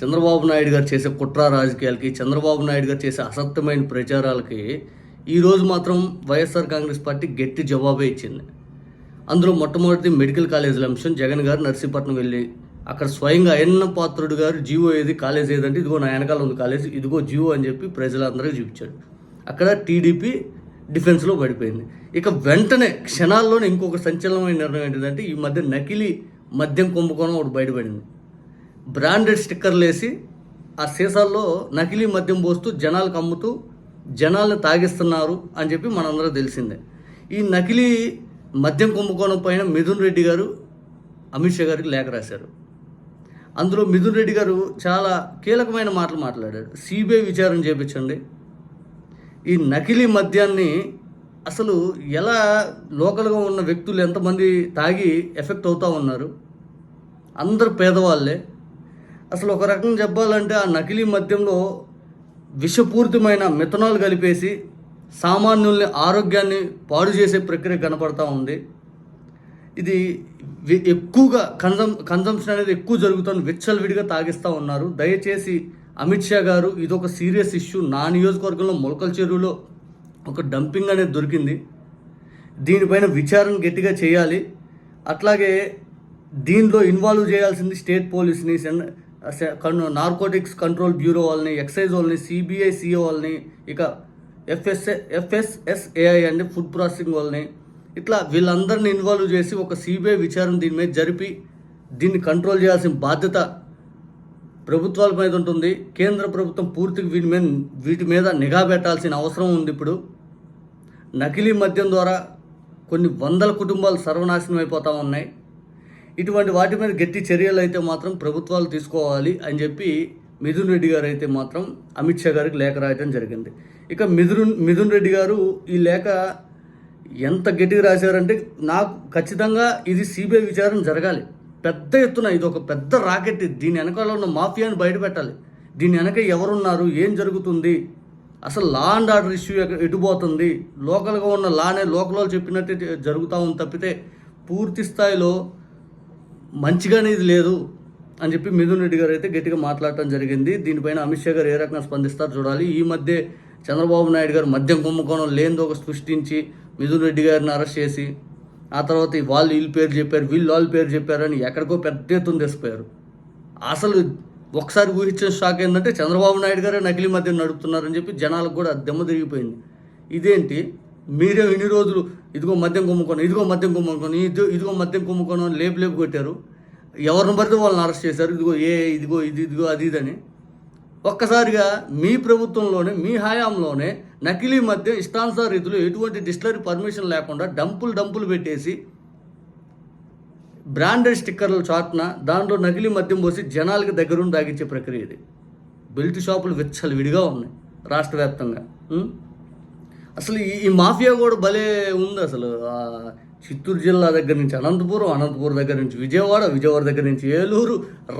చంద్రబాబు నాయుడు గారు చేసే కుట్ర రాజకీయాలకి చంద్రబాబు నాయుడు గారు చేసే అసత్యమైన ప్రచారాలకి ఈరోజు మాత్రం వైఎస్ఆర్ కాంగ్రెస్ పార్టీ గట్టి జవాబే ఇచ్చింది. అందులో మొట్టమొదటి మెడికల్ కాలేజీల అంశం జగన్ గారు నర్సీపట్నం వెళ్ళి అక్కడ స్వయంగా అయన్న పాత్రుడు గారు జీవో ఏది కాలేజ్ ఏదంటే ఇదిగో నా వెనకాల ఉంది కాలేజ్ ఇదిగో జీవో అని చెప్పి ప్రజలందరికీ చూపించాడు. అక్కడ టీడీపీ డిఫెన్స్లో పడిపోయింది. ఇక వెంటనే క్షణాల్లోనే ఇంకొక సంచలనమైన నిర్ణయం ఏంటిదంటే ఈ మధ్య నకిలీ మద్యం కుంభకోణం ఒకటి బయటపడింది. బ్రాండెడ్ స్టిక్కర్లు వేసి ఆ సీసాల్లో నకిలీ మద్యం పోస్తూ జనాలకు అమ్ముతూ జనాలను తాగిస్తున్నారు అని చెప్పి మనందరూ తెలిసిందే. ఈ నకిలీ మద్యం కుంభకోణం పైన మిథున్ రెడ్డి గారు అమిత్ షా గారికి లేఖ రాశారు. అందులో మిథున్ రెడ్డి గారు చాలా కీలకమైన మాటలు మాట్లాడారు. సిబిఐ విచారణ చేపించండి. ఈ నకిలీ మద్యాన్ని అసలు ఎలా లోకల్గా ఉన్న వ్యక్తులు ఎంతమంది తాగి ఎఫెక్ట్ అవుతూ ఉన్నారు? అందరు పేదవాళ్ళే. అసలు ఒక రకంగా చెప్పాలంటే ఆ నకిలీ మద్యంలో విషపూరితమైన మిథనాల్ కలిపేసి సామాన్యుల్ని ఆరోగ్యాన్ని పాడు చేసే ప్రక్రియ కనపడతా ఉంది. ఇది వి- ఎక్కువగా కన్జం కన్జంప్షన్ అనేది ఎక్కువ జరుగుతుంది విచ్చలవిడిగా తాగిస్తూ ఉన్నారు. దయచేసి అమిత్ షా గారు ఇది ఒక సీరియస్ ఇష్యూ. నా నియోజకవర్గంలో మొలకల చెరువులో ఒక డంపింగ్ అనేది దొరికింది. దీనిపైన విచారణ గట్టిగా చేయాలి. అట్లాగే దీనిలో ఇన్వాల్వ్ చేయాల్సింది స్టేట్ పోలీస్ని సెన్ నార్కోటిక్స్ కంట్రోల్ బ్యూరో వాళ్ళని ఎక్సైజ్ వాళ్ళని సిబిఐ సిఓ వాళ్ళని ఇక ఎఫ్ఎస్ఏ ఎఫ్ఎస్ఎస్ఏఐ అండి ఫుడ్ ప్రాసెసింగ్ వాళ్ళని ఇట్లా వీళ్ళందరిని ఇన్వాల్వ్ చేసి ఒక సిబిఐ విచారణ దీని మీద జరిపి దీన్ని కంట్రోల్ చేయాల్సిన బాధ్యత ప్రభుత్వాల మీద ఉంటుంది. కేంద్ర ప్రభుత్వం పూర్తిగా వీటి మీద వీటి మీద నిఘా పెట్టాల్సిన అవసరం ఉంది ఇప్పుడు. నకిలీ మద్యం ద్వారా కొన్ని వందల కుటుంబాలు సర్వనాశనం అయిపోతూ ఉన్నాయి. ఇటువంటి వాటి మీద గట్టి చర్యలు అయితే మాత్రం ప్రభుత్వాలు తీసుకోవాలి అని చెప్పి మిథున్ రెడ్డి గారు అయితే మాత్రం అమిత్ షా గారికి లేఖ రాయడం జరిగింది. ఇక మిథున్ మిథున్ రెడ్డి గారు ఈ లేఖ ఎంత గట్టిగా రాశారంటే నాకు ఖచ్చితంగా ఇది సిబిఐ విచారణ జరగాలి. పెద్ద ఎత్తున ఇది ఒక పెద్ద రాకెట్. ఇది. దీని వెనకాల ఉన్న మాఫియాని బయట పెట్టాలి. దీని వెనక ఎవరున్నారు? ఏం జరుగుతుంది? అసలు లా అండ్ ఆర్డర్ ఇష్యూ ఎటుపోతుంది? లోకల్గా ఉన్న లానే లోకల్ వాళ్ళు చెప్పినట్టే జరుగుతూ ఉంది తప్పితే పూర్తి స్థాయిలో మంచిగా అనేది లేదు అని చెప్పి మిథున్ రెడ్డి గారు అయితే గట్టిగా మాట్లాడటం జరిగింది. దీనిపైన అమిత్ షా గారు ఏ రకంగా స్పందిస్తారు చూడాలి. ఈ మధ్య చంద్రబాబు నాయుడు గారు మద్యం కుంభకోణం లేనిదో ఒక సృష్టించి మిథున్ రెడ్డి గారిని అరెస్ట్ చేసి ఆ తర్వాత వాళ్ళు వీళ్ళు పేరు చెప్పారు వీళ్ళు వాళ్ళ పేరు చెప్పారని ఎక్కడికో పెద్ద ఎత్తున తెసిపోయారు అసలు ఒకసారి ఊహించిన షాక్ ఏంటంటే చంద్రబాబు నాయుడు గారే నకిలీ మద్యం నడుపుతున్నారని చెప్పి జనాలకు కూడా దెమ్మ తిరిగిపోయింది. ఇదేంటి? మీరే ఇన్ని రోజులు ఇదిగో మద్యం కుమ్ముకొని ఇదిగో మద్యం కుమ్ముకొని ఇదిగో ఇదిగో మద్యం కుమ్ముకొని అని లేపు లేపు కొట్టారు. ఎవరిని పడితే వాళ్ళని అరెస్ట్ చేశారు. ఇదిగో ఏ ఇదిగో ఇది ఇదిగో అది ఇదని ఒక్కసారిగా మీ ప్రభుత్వంలోనే మీ హయాంలోనే నకిలీ మద్యం ఇష్టానుసార రీతిలో ఎటువంటి డిస్టిలరీ పర్మిషన్ లేకుండా డంపులు డంపులు పెట్టేసి బ్రాండెడ్ స్టిక్కర్లు చాటున దాంట్లో నకిలీ మద్యం పోసి జనాలకి దగ్గరుండి తాగించే ప్రక్రియ ఇది. బెల్ట్ షాపులు విచ్చలు విడిగా ఉన్నాయి రాష్ట్ర వ్యాప్తంగా. అసలు ఈ మాఫియా కూడా భలే ఉంది అసలు. చిత్తూరు జిల్లా దగ్గర నుంచి అనంతపురం అనంతపురం దగ్గర నుంచి విజయవాడ విజయవాడ దగ్గర నుంచి ఏలూరు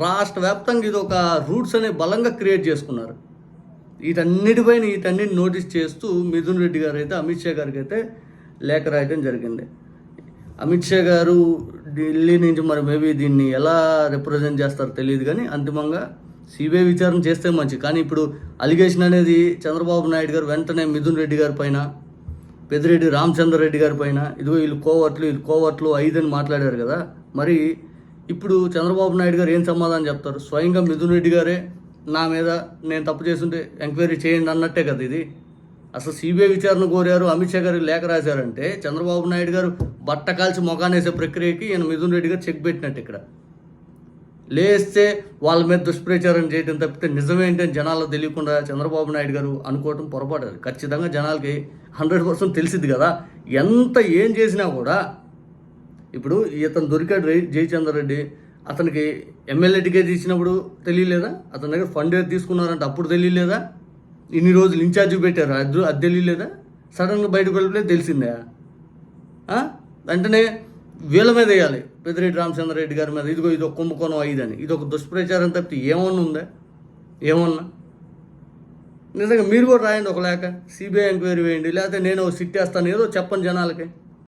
రాష్ట్ర వ్యాప్తంగా ఇది ఒక రూట్స్ అనే బలంగా క్రియేట్ చేసుకున్నారు. వీటన్నిటిపైన వీటన్నిటిని నోటీస్ చేస్తూ మిథున్ రెడ్డి గారు అయితే అమిత్ షా గారికి అయితే లేఖ రాయటం జరిగింది. అమిత్ షా గారు ఢిల్లీ నుంచి మరి మేబీ దీన్ని ఎలా రిప్రజెంట్ చేస్తారో తెలియదు కానీ అంతిమంగా సిబిఐ విచారణ చేస్తే మంచి కానీ ఇప్పుడు అలిగేషన్ అనేది చంద్రబాబు నాయుడు గారు వెంటనే మిథున్ రెడ్డి గారి పైన పెద్దిరెడ్డి రామచంద్ర రెడ్డి గారి పైన ఇదిగో వీళ్ళు కోవట్లు వీళ్ళు కోవట్లు ఐదు అని మాట్లాడారు కదా. మరి ఇప్పుడు చంద్రబాబు నాయుడు గారు ఏం సమాధానం చెప్తారు? స్వయంగా మిథున్ రెడ్డి గారే నా మీద నేను తప్పు చేస్తుంటే ఎంక్వైరీ చేయండి అన్నట్టే కదా ఇది. అసలు సిబిఐ విచారణ కోరారు అమిత్ షా గారికి లేఖ రాశారంటే చంద్రబాబు నాయుడు గారు బట్ట కాల్చి మొగానేసే ప్రక్రియకి ఈయన మిథున్ రెడ్డి గారు చెక్ పెట్టినట్టు ఇక్కడ. లేస్తే వాళ్ళ మీద దుష్ప్రచారం చేయడం తప్పితే నిజమేంటని జనాలు తెలియకుండా చంద్రబాబు నాయుడు గారు అనుకోవటం పొరపాటు అది ఖచ్చితంగా జనాలకి హండ్రెడ్ పర్సెంట్ తెలిసింది కదా. ఎంత ఏం చేసినా కూడా ఇప్పుడు ఇతను దొరికాడు రై జయచంద్ర రెడ్డి. అతనికి ఎమ్మెల్యే టికెట్ ఇచ్చినప్పుడు తెలియలేదా? అతని దగ్గర ఫండ్ తీసుకున్నారంటే అప్పుడు తెలియలేదా? ఇన్ని రోజులు ఇన్ఛార్జ్ పెట్టారు? అది అది తెలియలేదా? సడన్గా బయటకు వెళ్ళలేదు తెలిసిందే? వెంటనే వీళ్ళ మీద వేయాలి. పెద్దిరెడ్డి రామచంద్ర రెడ్డి గారి మీద. ఇదిగో ఇది ఒక కుంభకోణం ఐదని. ఇది ఒక దుష్ప్రచారం తప్పితే ఏమన్నా ఉందా? ఏమన్నా? నిజంగా మీరు కూడా రాయండి ఒక లేక సిబిఐ ఎంక్వైరీ వేయండి. లేకపోతే నేను సిట్ వేస్తాను. ఏదో చెప్పండి జనాలకి.